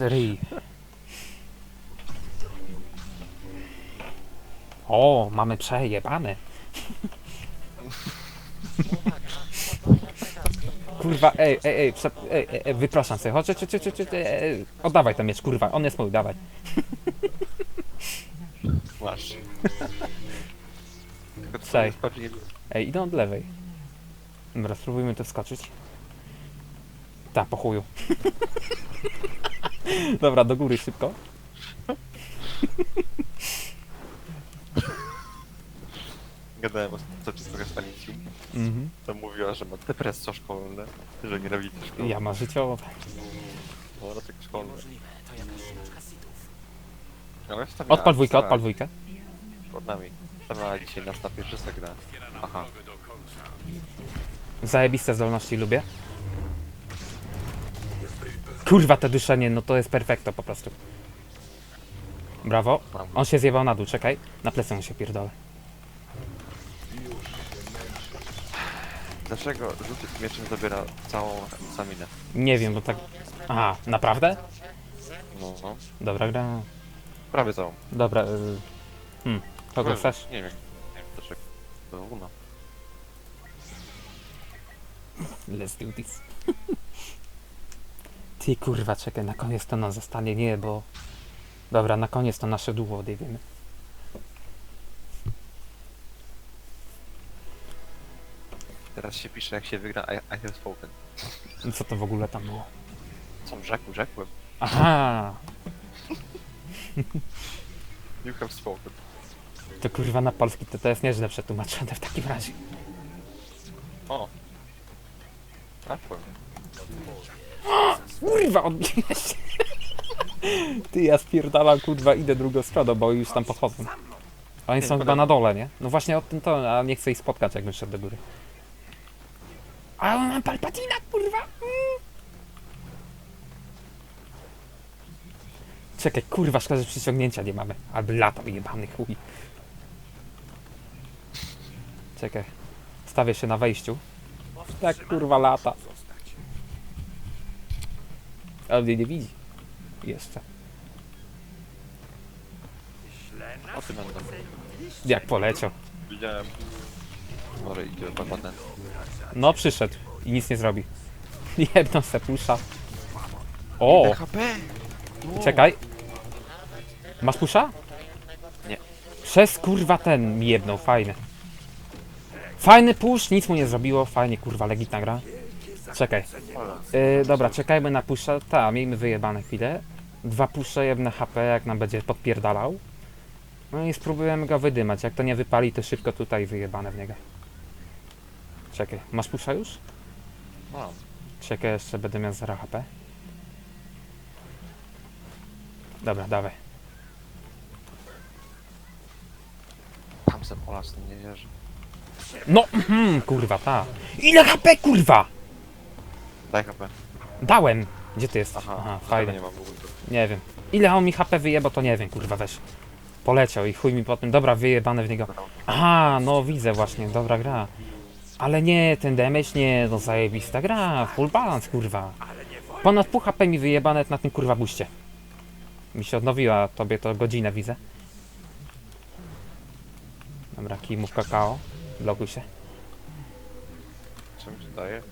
Ryj. O, mamy przejebane. Kurwa, ej, ej, ej, prze, ej, ej, ej wypraszam sobie, chodź, chodź, chodź, chodź, chodź, ej, oddawaj ten miecz, kurwa, on jest mój, dawaj. Masz. Tylko to jest. Ej, idę od lewej. Dobra, spróbujmy to wskoczyć. Tak, po chuju. Dobra, do góry szybko. Gadałem ostatnio z trochę z Alicji. Mhm. To mówiła, że ma depresję szkolne, że nienawidzi szkoły. Ja mam życiowe. No, no tak szkolne. Ale wstawiała, Odpal dwójkę, wstawiała odpal dwójkę. Pod nami. Stawiała dzisiaj nas na pierwszy sygnał. Aha. Zajebiste zdolności lubię. Kurwa, te duszenie, no to jest perfekto po prostu. Brawo. On się zjebał na dół, czekaj. Na plecy mu się pierdolę. Dlaczego rzuty mieczem zabiera całą staminę? Nie wiem, bo tak... Aha, naprawdę? No, no. Dobra gra. Prawie całą. Dobra, y... Hmm, kogo chcesz? Nie wiem. Nie wiem dlaczego. To Luna. Let's do this. Ty kurwa, czekaj, na koniec to nam zostanie, nie, bo... Dobra, na koniec to nasze długo odjebiemy. Teraz się pisze jak się wygra I, I have spoken. Co to w ogóle tam było? Co rzekł, rzekłem. Aha! You have spoken. To kurwa na polski to, to jest nieźle przetłumaczone w takim razie. O. Trafłem. Kurwa, odbiłeś się. Ty, ja spierdalam, kurwa, idę drugą stroną, bo już tam podchodzą. A oni są chyba na dole, nie? No właśnie od tym to, a nie chcę ich spotkać, jakbym szedł do góry. A on ma palpatina, kurwa! Mm. Czekaj, kurwa, szkoda, że przyciągnięcia nie mamy. Albo lata jebany chuj. Czekaj. Stawię się na wejściu. Tak, kurwa, lata. Ale mnie nie widzi. Jeszcze. O tym będę. Jak poleciał. Widziałem. Może idzie patent. No, przyszedł i nic nie zrobi. Jedno se pusza. O! HP! Czekaj. Masz pusza? Nie. Przez kurwa ten mi jebnął, fajny. Fajny push, nic mu nie zrobiło, fajnie kurwa, legitna gra. Czekaj. Yy, dobra, czekajmy na pusza. Ta, miejmy wyjebane chwilę. Dwa pusze, jedne HP, jak nam będzie podpierdalał. No i spróbujemy go wydymać. Jak to nie wypali, to szybko tutaj wyjebane w niego. Czekaj, masz pusza już? Mam. Czekaj, jeszcze będę miał 0 HP. Dobra, dawaj. Tam se Polacy nie wierzy. No, mhm, kurwa, ta. Ile HP, kurwa? Daj HP. Dałem. Gdzie ty jest? Aha, Aha fajnie. nie mam w ogóle. Nie wiem. Ile on mi HP wyjebał, to nie wiem, kurwa, weź. Poleciał i chuj mi po tym. Dobra, wyjebane w niego. Aha, no widzę właśnie, dobra gra. Ale nie, ten damage nie, no zajebista gra, full balance, kurwa. Ponad pół HP mi wyjebane na tym kurwa buście. Mi się odnowiła, tobie to godzinę widzę. Dobra, kij mu w kakao. Blokuj się. Co mi się daje?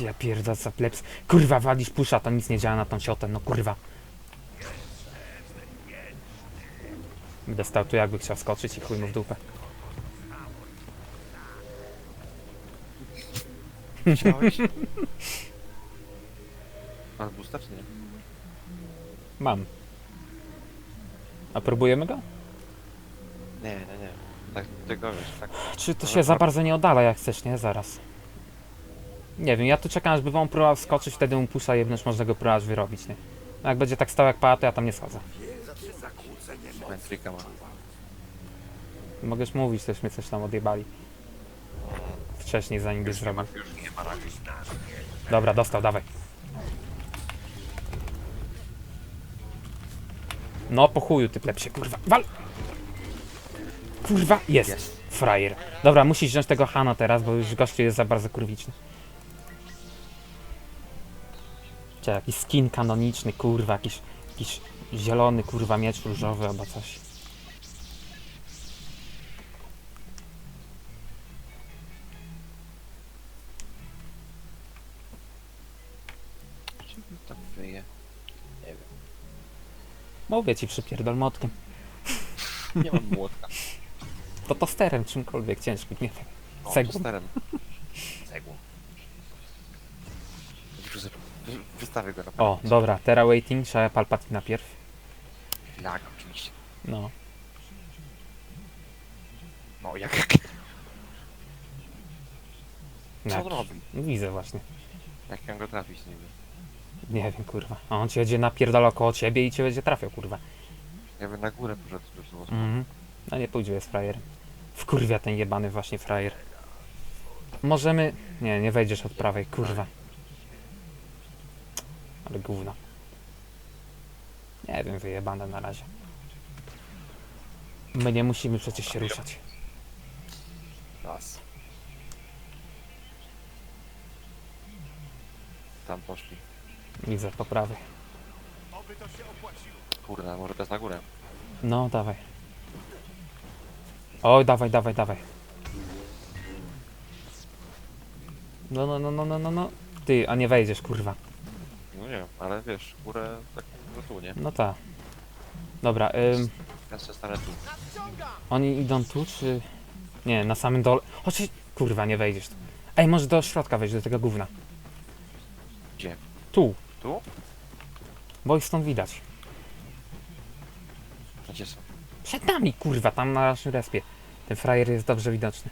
Ja pierdolę za plebs. Kurwa, walisz pusza, to nic nie działa na tą ciotę, no kurwa. Będę stał tu jakby chciał skoczyć i chuj mu w dupę. Chciałeś? Masz booster czy nie? Mam. A próbujemy go? Nie, nie, nie. Tak, tego wiesz, tak. Czy to się za bardzo nie oddala jak chcesz, nie? Zaraz. Nie wiem, ja tu czekam, żeby on próbował skoczyć, wtedy mu pusza jebnąć, można go próbować wyrobić, nie? A jak będzie tak stał jak pała, to ja tam nie schodzę. Metrika ma. Mogesz mówić, też mnie coś tam odjebali. Wcześniej, zanim byś zrobił. Już nie ma raki. Dobra, dostał, dawaj. No, po chuju, ty plepsie, kurwa. Wal! Kurwa, jest. Jest. Frajer. Dobra, musisz wziąć tego Hana teraz, bo już gościu jest za bardzo kurwiczny. Czy jakiś skin kanoniczny, kurwa, jakiś, jakiś zielony, kurwa, miecz różowy albo coś. Czym tak wyje? Nie wiem. Mówię ci, przypierdol motkiem. Nie mam młotka. To tosterem, czymkolwiek ciężkim, nie wiem. O, Cegłą. tosterem. Cegłą. Wy- Wystawię go na O, dobra, teraz waiting, trzeba Palpatine najpierw. Jak, oczywiście. No. No, jak... Co Jak, on robi? no widzę właśnie. Jak mam go trafić niby? Nie wiem, kurwa. A on ci będzie napierdalał koło ciebie i cię będzie trafiał, kurwa. Ja bym na górę poszedł, żeby było Mhm. No nie pójdzie, jest frajer. Wkurwia ten jebany właśnie frajer. Możemy... Nie, nie wejdziesz od prawej, kurwa. Ale gówno. Nie wiem, wyjebane na razie. My nie musimy przecież się ruszać. Raz. Tam poszli. Widzę, po prawej. Kurde, może teraz na górę. No, dawaj. Oj, dawaj, dawaj, dawaj. No, no, no, no, no, no, no. Ty, a nie wejdziesz, kurwa. No nie ale wiesz, górę tak zasłunie. No ta. Dobra, ym, się stanę tu. oni idą tu, czy... Nie, na samym dole. Chodź, kurwa, nie wejdziesz tu. Ej, może do środka wejść, do tego gówna. Gdzie? Tu, Tu? bo ich stąd widać. Gdzie są? Przed nami, kurwa, tam na naszym respie. Ten frajer jest dobrze widoczny.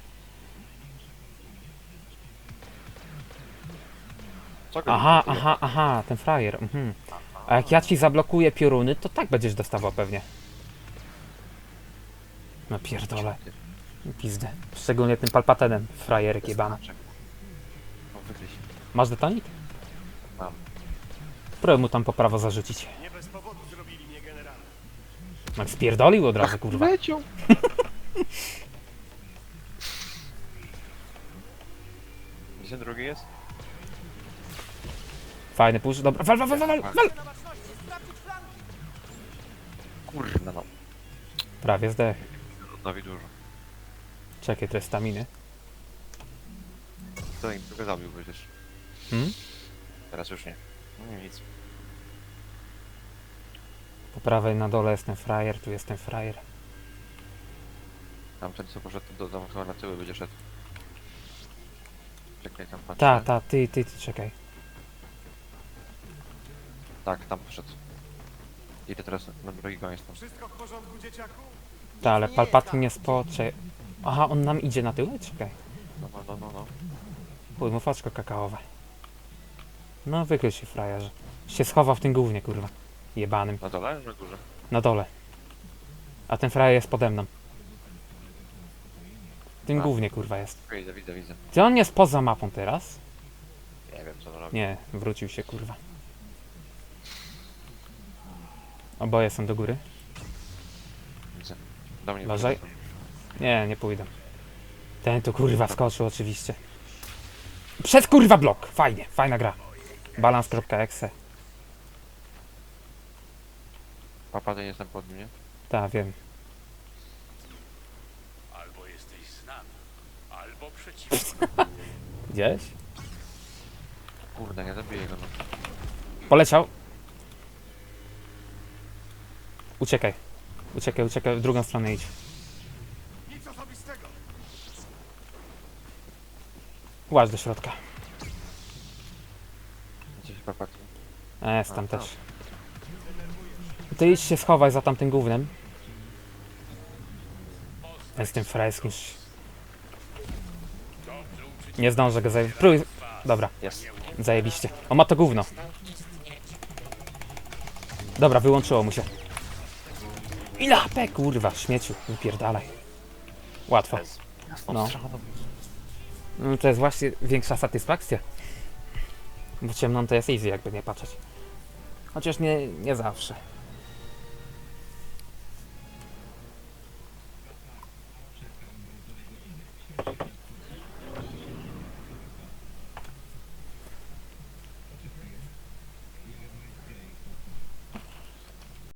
Co go Aha, nie aha, aha, ten frajer. Mhm. A jak ja ci zablokuję pioruny, to tak będziesz dostawał pewnie. No pierdolę, pizdę. Szczególnie tym palpatenem, frajerek jebany. Znaczek. No wygryź. Masz detonik? Mam. Próbuj mu tam po prawo zarzucić. Nie bez powodu zrobili mnie generałem. Jak spierdolił od razu, kurwa. Leciał! Gdzie drugi jest? Fajny push, dobra, wal, wal, wal, wal, wal. Kurna no. Prawie zdech. Nowi dużo. Czekaj, to jest staminy. To im tylko zabił przecież. Hmm? Teraz już nie. No nie, nic. Po prawej na dole jest ten frajer, tu jest ten frajer. Tamten co poszedł do domu chyba na tyły będzie szedł. Czekaj tam patrzę. Ta, ta, ty, ty, ty, czekaj. Tak, tam poszedł. Idę teraz na drugi koniec tam. Wszystko w porządku, dzieciaku? Ta, ale Palpatine jest po... Cze... Aha, on nam idzie na tyły? Czekaj. No, no, no, no, no. Chuj, mu faczko kakaowe. No, wykrył się frajerze. Się schował w tym głównie, kurwa. Jebanym. Na dole? Na górze. Na dole. A ten frajer jest pode mną. W tym A. głównie, kurwa, jest. Widzę, widzę, widzę. Czy on jest poza mapą teraz? Nie wiem co on robi. Nie, wrócił się, kurwa. Oboje są do góry. Widzę. Do mnie Uważaj. Nie, nie pójdę. Ten tu kurwa skoczył oczywiście. Przez kurwa blok! Fajnie, fajna gra. Balans.exe. Papa, nie jestem pod nim, nie? Tak, wiem. Albo jesteś z nami, albo przeciwko. Gdzieś? Kurde, nie zabiję go. No. Poleciał. Uciekaj. Uciekaj, uciekaj, w drugą stronę idź. Nic osobistego. Łaź do środka. Gdzie się papa tu? E, jest tam A, też. Ty idź się schowaj za tamtym głównym. Ja Z tym frajskim. Nie zdążę go zajebić. Próbuj. Dobra, Jest. zajebiście. On ma to gówno. Dobra, wyłączyło mu się. Ile HP, kurwa, śmieciu, wypierdalaj. Łatwo. No. No to jest właśnie większa satysfakcja. Bo ciemną to jest easy, jakby nie patrzeć. Chociaż nie, nie zawsze.